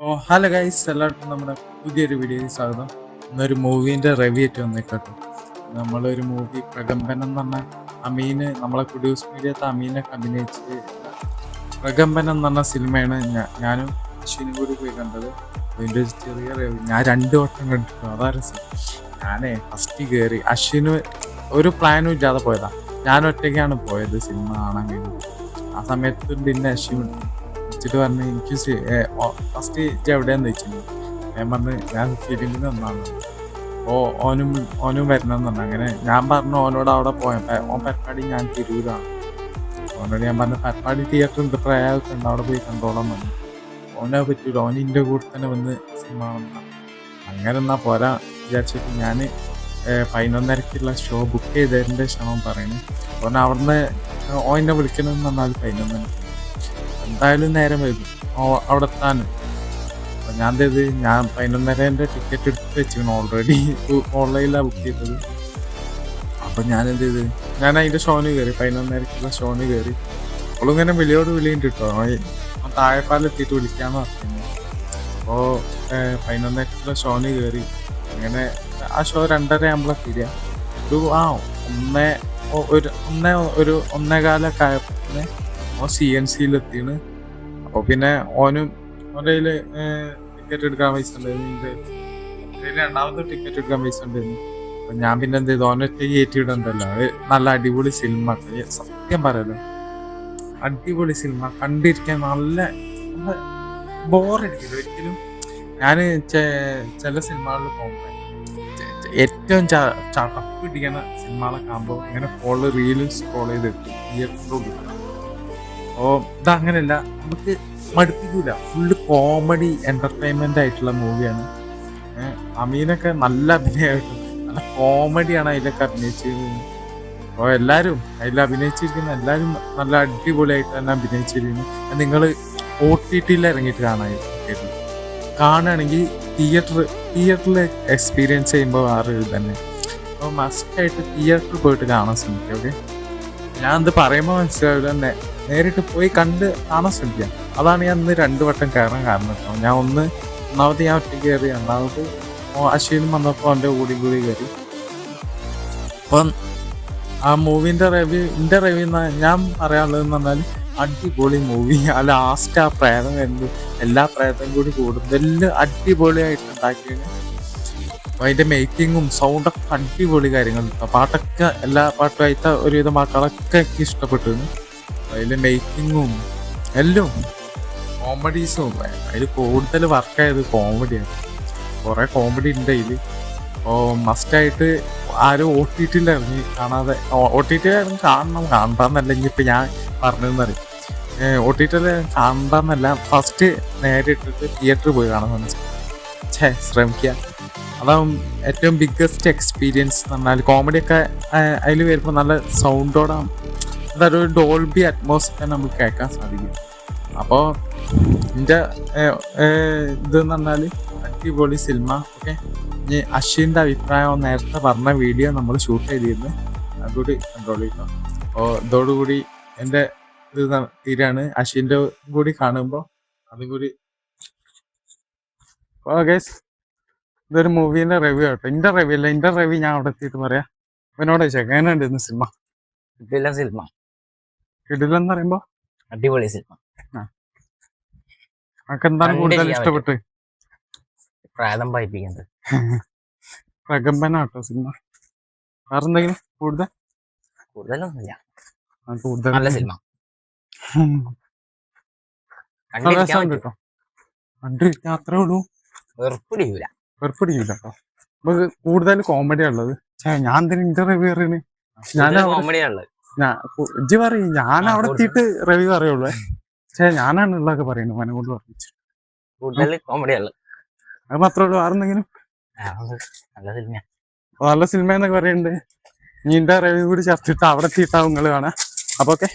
ഓ hello guys എല്ലാവർക്കും നമ്മുടെ പുതിയൊരു വീഡിയോയിൽ സ്വാഗതം. ഇന്നൊരു മൂവീന്റെ റിവ്യൂ ആയിട്ട് വന്നേക്കട്ടോ. നമ്മളൊരു മൂവി പ്രകമ്പനം എന്ന് പറഞ്ഞ അമീന് നമ്മളെ കുടിയൂസ് മീഡിയത്തെ അമീനെ അഭിനയിച്ച് പ്രകമ്പനം എന്ന് പറഞ്ഞ സിനിമയാണ് ഞാനും അശ്വിനും കൂടി പോയി കണ്ടത്. അതിന്റെ ഒരു ചെറിയ റിവ്യൂ ഞാൻ രണ്ട് വട്ടം കണ്ടിട്ടു അതാ രസം. ഞാനേ ഫസ്റ്റ് കയറി അശ്വിന് ഒരു പ്ലാനും ഇല്ലാതെ പോയതാണ് ഞാൻ ഒറ്റയ്ക്കാണ് പോയത് സിനിമ കാണാൻ കഴിഞ്ഞത് ആ സമയത്ത് പിന്നെ അശ്വിൻ വിളിച്ചിട്ട് പറഞ്ഞു എനിക്ക് ഫസ്റ്റ് ഇജ്ജ് എവിടെയാന്ന് വെച്ചിരുന്നു ഞാൻ പറഞ്ഞു ഞാൻ ഫിലിമിന് ഒന്നാണ് ഓ ഓനും ഓനും വരണമെന്ന് പറഞ്ഞു. അങ്ങനെ ഞാൻ പറഞ്ഞു ഓനോട് അവിടെ പോയപ്പോ ഓൻ പരിപാടി ഞാൻ തിരൂരാണ്. ഓനോട് ഞാൻ പറഞ്ഞു പരിപാടി തിയേറ്റർ ഉണ്ട് പ്രയാസം ഉണ്ട് അവിടെ പോയി കണ്ടോളാം പറഞ്ഞു. ഓനെ പറ്റൂല ഓൻ എന്റെ കൂടെ തന്നെ വന്ന് സിനിമ കാണണം അങ്ങനെ എന്നാ പോരാ വിചാരിച്ചിട്ട് ഞാൻ പതിനൊന്നരക്കുള്ള ഷോ ബുക്ക് ചെയ്തതിന്റെ ക്ഷമം പറയുന്നു ഓൻ അവിടുന്ന് ഓനെ വിളിക്കണമെന്ന് പറഞ്ഞാൽ പതിനൊന്നരക്ക് എന്തായാലും നേരം വൈകും. അവിടെ എത്താനും അപ്പൊ ഞാൻ എന്ത് ഞാൻ പതിനൊന്നരേന്റെ ടിക്കറ്റ് എടുത്ത് വെച്ചിരുന്നു ഓൾറെഡി ഓൺലൈനിലാണ് ബുക്ക് ചെയ്തത്. അപ്പൊ ഞാൻ എന്ത് ചെയ്ത്? ഞാൻ അതിന്റെ ഷോന് കയറി പതിനൊന്നരക്കുള്ള ഷോന് കയറി. അവളിങ്ങനെ വിളിയോട് വിളിയുണ്ട് കേട്ടോ താഴെപ്പാലെത്തിയിട്ട് വിളിക്കാന്ന് പറഞ്ഞു അപ്പോ പതിനൊന്നരക്കുള്ള ഷോന് കയറി. അങ്ങനെ ആ ഷോ രണ്ടര ആകുമ്പോഴാണ് തീരുക ഒരു ആ ഒന്നേ ഒരു ഒന്നേ ഒരു ഒന്നേകാലൊക്കെ ആയപ്പോ ഓൻ സി എൻ സിയിൽ എത്തിയാണ് അപ്പൊ പിന്നെ ഓനും ഓന്റെ കയ്യിൽ ടിക്കറ്റ് എടുക്കാൻ പൈസ ഉണ്ടായിരുന്നു. രണ്ടാമത്തെ ടിക്കറ്റ് എടുക്കാൻ പൈസ ഉണ്ടായിരുന്നു. അപ്പൊ ഞാൻ പിന്നെ എന്ത് ചെയ്തു? ഓനൊറ്റ കയറ്റിയിടുണ്ടല്ലോ. അത് നല്ല അടിപൊളി സിനിമ സത്യം പറയല്ലോ. അടിപൊളി സിനിമ കണ്ടിരിക്കാൻ നല്ല ബോറടിക്കില്ല ഒരിക്കലും ഞാൻ ചില സിനിമകളിൽ പോകുമ്പോൾ ഏറ്റവും ചടപ്പ് പിടിക്കുന്ന സിനിമകളൊക്കെ ആകുമ്പോൾ ഇങ്ങനെ ഫോണിൽ റീലും സ്ക്രോൾ ചെയ്ത് തിയേറ്ററിലോട്ട് ഓ ഇതങ്ങനെയല്ല നമുക്ക് മടുപ്പിക്കൂല. ഫുള്ള് കോമഡി എന്റർടൈൻമെന്റ് ആയിട്ടുള്ള മൂവിയാണ് അമീനൊക്കെ നല്ല അഭിനയമായിട്ടും നല്ല കോമഡിയാണ് അതിലൊക്കെ അഭിനയിച്ചിരുന്നത്. അപ്പോൾ എല്ലാവരും അതിൽ അഭിനയിച്ചിരിക്കുന്ന എല്ലാവരും നല്ല അടിപൊളിയായിട്ട് തന്നെ അഭിനയിച്ചിരിക്കുന്നു നിങ്ങൾ ഒ ടി ടിയിൽ ഇറങ്ങിയിട്ട് കാണാൻ കാണുകയാണെങ്കിൽ തിയേറ്റർ തിയേറ്ററിൽ എക്സ്പീരിയൻസ് ചെയ്യുമ്പോൾ വേറെ ഇത് തന്നെ അപ്പോൾ മസ്റ്റായിട്ട് തിയേറ്ററിൽ പോയിട്ട് കാണാൻ ശ്രമിക്കുക ഓക്കെ ഞാൻ ഇത് പറയുമ്പോൾ മനസ്സിലാവില്ല നേരിട്ട് പോയി കണ്ട് കാണാൻ ശ്രമിക്കാം. അതാണ് ഞാൻ ഇന്ന് രണ്ട് വട്ടം കയറാൻ കാരണം കേട്ടോ. ഞാൻ ഒന്ന് ഒന്നാമത് ഞാൻ ഒറ്റ കയറി രണ്ടാമത് അശ്വിനും വന്നപ്പോൾ എന്റെ കൂടി കൂടി കയറി. അപ്പം ആ മൂവിന്റെ റിവ്യൂ എന്റെ റിവ്യൂ ഞാൻ പറയാനുള്ളത് പറഞ്ഞാൽ അടിപൊളി മൂവി. ആ ലാസ്റ്റ് ആ പ്രേതം വരുന്നത്. എല്ലാ പ്രേതം കൂടി കൂടും എല്ലാം അടിപൊളിയായിട്ട് ഉണ്ടാക്കിയത്. അതിന്റെ മേക്കിങ്ങും സൗണ്ടൊക്കെ അടിപൊളി കാര്യങ്ങളുണ്ട്. പാട്ടൊക്കെ എല്ലാ പാട്ടുമായിട്ട് ഒരുവിധം പാട്ടുകളൊക്കെ എനിക്ക് ഇഷ്ടപ്പെട്ടിരുന്നു അതിലെ മേക്കിങ്ങും എല്ലാം കോമഡീസും അതിൽ കൂടുതൽ വർക്കായത് കോമഡിയാണ് കുറേ കോമഡി ഉണ്ട് അതിൽ മസ്റ്റായിട്ട് ആരും ഒ ടി ടിയിൽ ഇറങ്ങി കാണാതെ ഒ ടി ടി ആയിരുന്നു കാണണം. കാണണ്ടെന്നല്ല ഇനിയിപ്പോൾ ഞാൻ പറഞ്ഞതെന്നറിയും. ഒ ടി ടിയിൽ കാണണ്ടെന്നല്ല ഫസ്റ്റ് നേരെ തിയേറ്ററിൽ പോയി കാണാൻ ഛേ ശ്രമിക്കുക അതാവും ഏറ്റവും ബിഗ്ഗസ്റ്റ് എക്സ്പീരിയൻസ് എന്ന് പറഞ്ഞാൽ കോമഡിയൊക്കെ അതിൽ വരുമ്പോൾ നല്ല സൗണ്ടോടെ അതൊരു ഡോൾബി അറ്റ്മോസ്ഫിയർ നമുക്ക് കേൾക്കാൻ സാധിക്കും. അപ്പോൾ എന്റെ ഇതെന്ന് പറഞ്ഞാൽ അടിപൊളി സിനിമ ഓക്കെ? ഇനി അശ്വിന്റെ അഭിപ്രായം നേരത്തെ പറഞ്ഞ വീഡിയോ നമ്മൾ ഷൂട്ട് ചെയ്തിരുന്നു. അതുകൂടി കൺട്രോൾ ചെയ്യണം അപ്പോൾ ഇതോടുകൂടി എന്റെ ഇത് തീരാണ്. അശ്വിന്റെ കൂടി കാണുമ്പോൾ അതും കൂടി. ഗൈസ് ഇതൊരു മൂവീന്റെ റിവ്യൂ ആട്ടോ എന്റെ റിവ്യൂ അല്ല എന്റെ റിവ്യൂ ഞാൻ അവിടെ എത്തിയിട്ട് പറയാം. അവനോട് ചോദിച്ചേക്കാം എങ്ങനെയുണ്ട് ഇന്ന് സിനിമ? കിട്ടില്ല സിനിമ. കിടിലെന്ന് പറയുമ്പോ? അടിപൊളി സിനിമ. എന്താണ് കൂടുതൽ ഇഷ്ടപ്പെട്ട് പ്രായം പായിപ്പിക്കുന്നത് പ്രകമ്പനാട്ടോ സിനിമ. വേറെ എന്തെങ്കിലും കൂടുതൽ? കൂടുതലൊന്നുമില്ല. കൂടുതൽ നല്ല സിനിമ. ഉം. നല്ല കണ്ടിരിക്കാൻ രസമുണ്ട് പറ്റും. കേട്ടോ. കണ്ടിരിക്കാൻ അത്രേ ഉള്ളൂ. വെറുപ്പിടിയൂല വെറുപ്പിടിക്കില്ല കേട്ടോ. നമുക്ക് കൂടുതൽ കോമഡിയാ ഉള്ളത് ഞാൻ എന്തിനാ ഇന്റർവ്യൂ അറിയണേ ഞാൻ കോമഡിയാ കോമഡിയാണുള്ളത് ഞാൻ ഇജ്ജ് പറയും ഞാൻ അവിടെ. എത്തിയിട്ട് റവി പറയുള്ളു. പക്ഷേ ഞാനാണ് ഉള്ളതൊക്കെ പറയുന്നത് മനോട് കൊണ്ട് പറഞ്ഞു കൂടുതൽ കോമഡിയാണുള്ളത് അത് മാത്രമേ ഉള്ളൂ വേറെ നല്ല സിനിമ എന്നൊക്കെ പറയുന്നുണ്ട് നീന്താ റവി കൂടി ചേർത്തിട്ട് അവിടെ എത്തിയിട്ടാവും നിങ്ങൾ കാണാം. അപ്പൊ ഓക്കെ